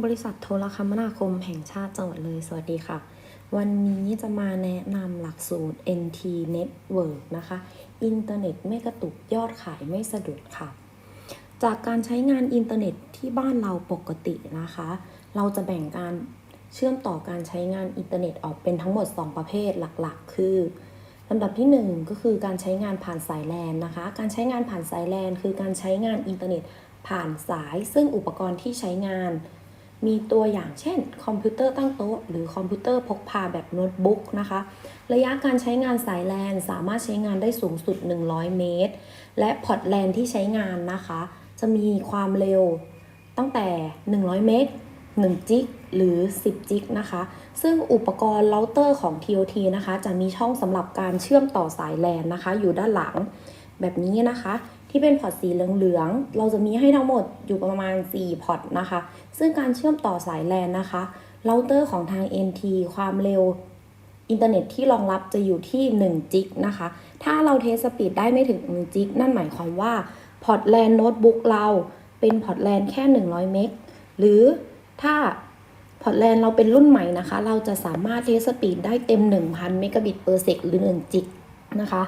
บริษัทโทรคมนาคมแห่งชาติจังหวัดเลย สวัสดีค่ะ วันนี้จะมาแนะนำหลักสูตร NT Network นะคะ อินเทอร์เน็ตไม่กระตุกยอดขายไม่สะดุดค่ะ จากการใช้งานอินเทอร์เน็ตที่บ้านเราปกตินะคะ เราจะแบ่งการเชื่อมต่อการใช้งานอินเทอร์เน็ตออกเป็นทั้งหมด 2 ประเภทหลักๆ คือลำดับที่ 1 ก็คือการใช้งานผ่านสายแลนนะคะ การใช้งานผ่านสายแลนคือการใช้งานอินเทอร์เน็ตผ่านสาย ซึ่งอุปกรณ์ที่ใช้งาน มีตัวอย่างเช่น คอมพิวเตอร์ตั้งโต๊ะ หรือคอมพิวเตอร์พกพาแบบโน้ตบุ๊กนะคะ ระยะการใช้งานสายแลนสามารถใช้งานได้สูงสุด 100 เมตร และพอร์ตแลนที่ใช้งานนะคะ จะมีความเร็วตั้งแต่ 100 เมก1จิกหรือ 10 จิกนะคะ ซึ่งอุปกรณ์เราเตอร์ของ TOT นะคะ จะมีช่องสำหรับการเชื่อมต่อสายแลนนะคะ อยู่ด้านหลังแบบนี้นะคะ ที่เป็นพอร์ตสีเหลืองๆ เราจะมีให้ทั้งหมดอยู่ประมาณ 4 พอร์ตนะคะ ซึ่งการเชื่อมต่อสายแลนนะคะเราเตอร์ของทาง NT ความเร็วอินเทอร์เน็ตที่รองรับจะอยู่ที่1จิกนะคะ ถ้าเราเทสสปีดได้ไม่ถึง1จิกนั่นหมายความว่าพอร์ตแลนโน้ตบุ๊กเราเป็นพอร์ตแลนแค่ 100 เมก หรือถ้าพอร์ตแลนเราเป็นรุ่นใหม่นะคะ เราจะสามารถเทสสปีดได้เต็ม 1,000 เมกะบิตเปอร์เซกหรือ1จิกนะคะ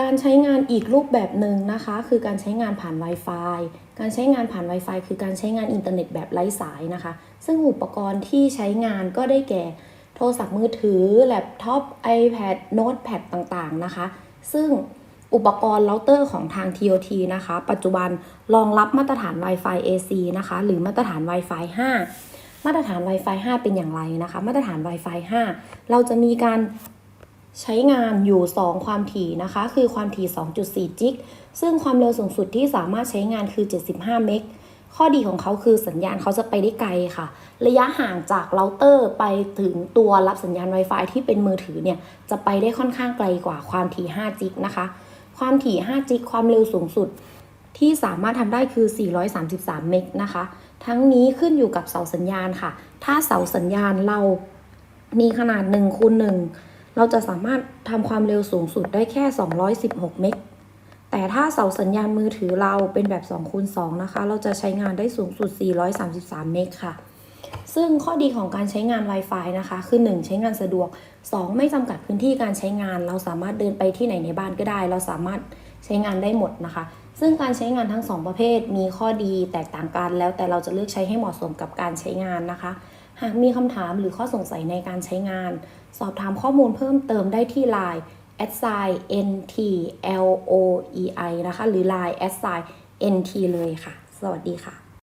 การใช้งานอีกรูปแบบหนึ่งนะคะ คือการใช้งานผ่าน Wi-Fi การใช้งานผ่าน Wi-Fi คือการใช้งานอินเทอร์เน็ตแบบไร้สายนะคะ ซึ่งอุปกรณ์ที่ใช้งานก็ได้แก่ โทรศัพท์มือถือ แล็ปท็อป iPad โน้ตแพดต่างๆนะคะ ซึ่งอุปกรณ์เราเตอร์ของทาง TOT นะคะ ปัจจุบันรองรับมาตรฐาน Wi-Fi AC นะคะ หรือมาตรฐาน Wi-Fi 5 มาตรฐาน Wi-Fi 5 เป็นอย่างไรนะคะ มาตรฐาน Wi-Fi 5 เราจะมีการ ใช้งานอยู่ 2 ความถี่นะคะ คือความถี่ 2.4 จิก ซึ่งความเร็วสูงสุดที่สามารถใช้งานคือ 75 เมก ข้อดีของเขาคือสัญญาณเขาจะไปได้ไกลค่ะ ระยะห่างจากเราเตอร์ไปถึงตัวรับสัญญาณ Wi-Fi ที่เป็นมือถือเนี่ย จะไปได้ค่อนข้างไกลกว่าความถี่ 5 จิกนะคะ ความถี่ 5 จิก ความเร็วสูงสุดที่สามารถทำได้คือ 433 เมกนะคะ ทั้งนี้ขึ้นอยู่กับเสาสัญญาณค่ะ ถ้าเสาสัญญาณเรามีขนาด1คูณ1 เราจะสามารถทำความเร็วสูงสุดได้แค่ 216 เมก แต่ถ้าเสาสัญญาณมือถือเราเป็นแบบ2คูณ2นะคะ เราจะใช้งานได้สูงสุด 433 เมกค่ะ ซึ่งข้อดีของการใช้งาน Wi-Fi นะคะ คือ 1 ใช้งานสะดวก 2 ไม่จำกัดพื้นที่การใช้งาน เราสามารถเดินไปที่ไหนในบ้านก็ได้ เราสามารถใช้งานได้หมดนะคะ ซึ่งการใช้งานทั้ง 2 ประเภทมีข้อดีแตกต่างกันแล้วแต่เราจะเลือกใช้ให้เหมาะสมกับการใช้งานนะคะ หากมีคำถามหรือข้อสงสัยในการใช้งาน สอบถามข้อมูลเพิ่มเติมได้ที่ Line s i n t l o e i นะคะ หรือ Line s i n t เลยค่ะ สวัสดีค่ะ